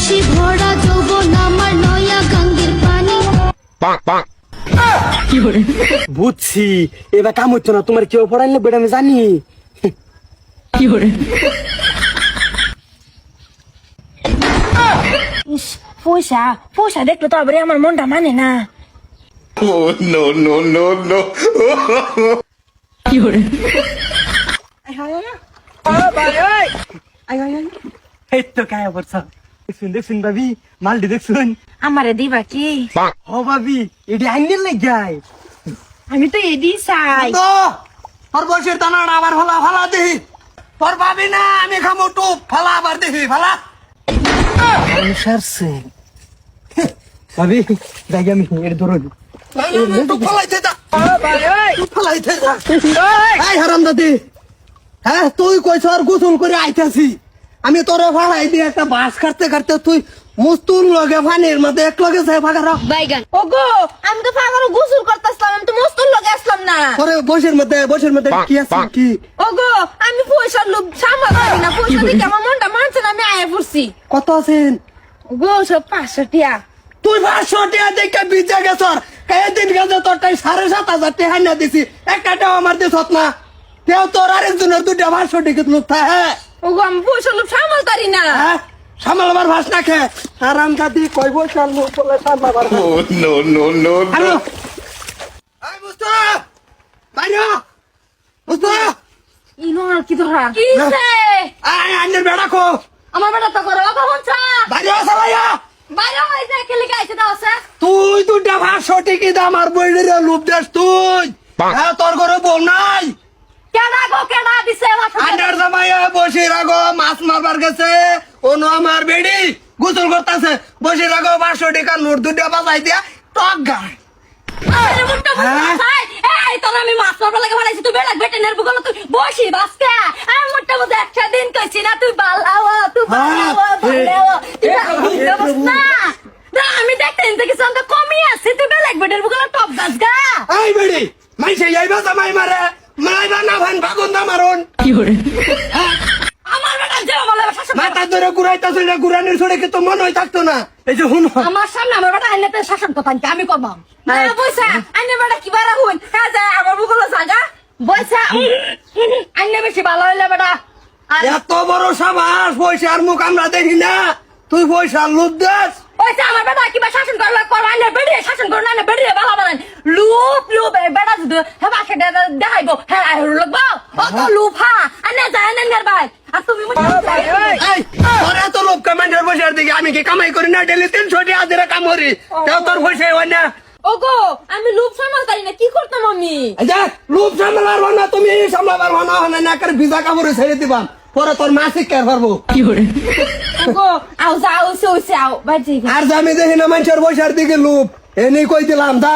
রসি ভরা যৌবন আমার নয়া গাঙ্গের পানি। বুঝছি এবার কাম হচ্ছে না তোমার কেউ পড়াইলে বেটা আমি জানি। ইস পয়সা পয়সা দেখলে তো আবার আমার মনটা মানে না। Oh, no, no, no, no. এই তো কায়া দেখছুন দেখছুন ভাবি মালটি দেখছুন? আমারে দিবা কি? ও ভাবি এটি আইনের আমি তো এডি চাই। তোর বয়সের আবার ফালা ফালা দেহি। তোর ভাবি না আমি খামো টুপ ফালা আবার দেহি ফালা। সারছে। ভাবি দেখ আমি এর ধরুন। ফালাইতে যা। ফালাইতে যা। হারাম দাদি হ্যাঁ তুই কইছ আর গোসল করে আইতাছি। আমি তোরে ফালাই দিয়ে একটা বাস কাটতে কাটতে তুই মুস্তুল লগে ফানির মধ্যে এক লগে যাই ফাঁকা রাখ। বাইগান। ওগো আমি তো পাগল গোসল করতেছিলাম আমি তো মস্তুর লগে আসলাম না। পরে বসের মধ্যে বসের মধ্যে কি আছে কি? ওগো আমি পয়সার লোভ সামাল পারি না পয়সা দিকে আমার মনটা মানছে না আমি আয়া পড়ছি। কত আছেন? ওগো সব পাঁচশো টিয়া। তুই পাঁচশো টাকা দেখে বিজে গেছ দিন গেছে তোরটাই সাড়ে সাত হাজার টাকা না দিছি। একটা টাকা আমার দিস না। তেও তোর আরেকজনের দুটা পাঁচশো টিকিট লোক হ্যাঁ। ওগো আমি সামাল না। হ্যাঁ? সামালবার ভাস না খে। আরাম দাদি কই বসাল লোক বলে সামালবার Oh, no, no, no, hello. no. এই মুস্তা বাইরে ইনো আর কি ধরা? কি আয় আন্নের বেড়া কো আমার বেটা তো করো বাবা হচ্ছে বাইরে সালাইয়া বাইরে হয়েছে খেলে গাইছে দাও আছে তুই দুটা পাঁচশো টিকিট আমার বইনের লোভ দেস তুই। হ্যাঁ তোর ঘরে বল নাই। রাগো মাছ মারবার গেছে। অনু আমার বেডি গোসল করতেছে। বসে রাগো পাঁচশো টাকা নোট দুটা বাজাই দিয়া টক গায়। হ্যাঁ? আমি মাছ মারবার লাগে বানাইছি তুই বেলাক বেটে নেরবো গেল তুই বসি বাসকা। আমি একটা দিন কইছি না তুই বালাও তুই বালাও বালাও। তুই না আমি দেখতে নিতে কিছু অন্ত কমই আছে। তুই বেলাক বেটের বুগলা টপ গাছ গা। এই বেডি মাইসে যাইবা জামাই মারে। মাইবা না ভান বাগুন দা মারুন। আমার বেটা যে বলে শাসন মাথা ধরে ঘুরাইতাছিল না ঘুরানির ছড়ে কি তো মনে হয় থাকতো না। এই যে হুন আমার সামনে আমার বেটা আইনে শাসন কথা আমি করবাম না বইসা আইনে বেটা কি বারা হইন হ্যাঁ আমার বুগলা জাগা। বইসা আইনে বেশি ভালো হইলে বেটা। এত বড় সাবাস পয়সার মুখ আমরা দেখি না। তুই পয়সা লোভ দেস। ওইসা আমার বেটা কিবা শাসন করলে? কর আইনে বেড়িয়ে শাসন করো না বেড়িয়ে ভালো বানান। লুপ লুপ বেটা যদি হ্যাঁ বাসে দেখাইবো। হ্যাঁ লাগবো অত লুপ হ্যাঁ। আইনে যায় আইনে ভাই আর তুমি পয়সার দিকে আমি কি কামাই করি না? ডেলি তিনশো টাকা কাম করি। তাও তোর পয়সা হয় না। ওগো আমি লুপ সামাল পারি না কি করতাম আমি? এই সামলাবার না তুমি সামলাবার হয় না হয় না করে ভিজা কাপড়ে ছেড়ে দিবাম পরে তোর মাসিক কেয়ার পারব ওগো আও যাও ওইসে আও বাজি। আর আমি দেখি না মানুষের পয়সার দিকে লুপ এনে কই দিলাম দা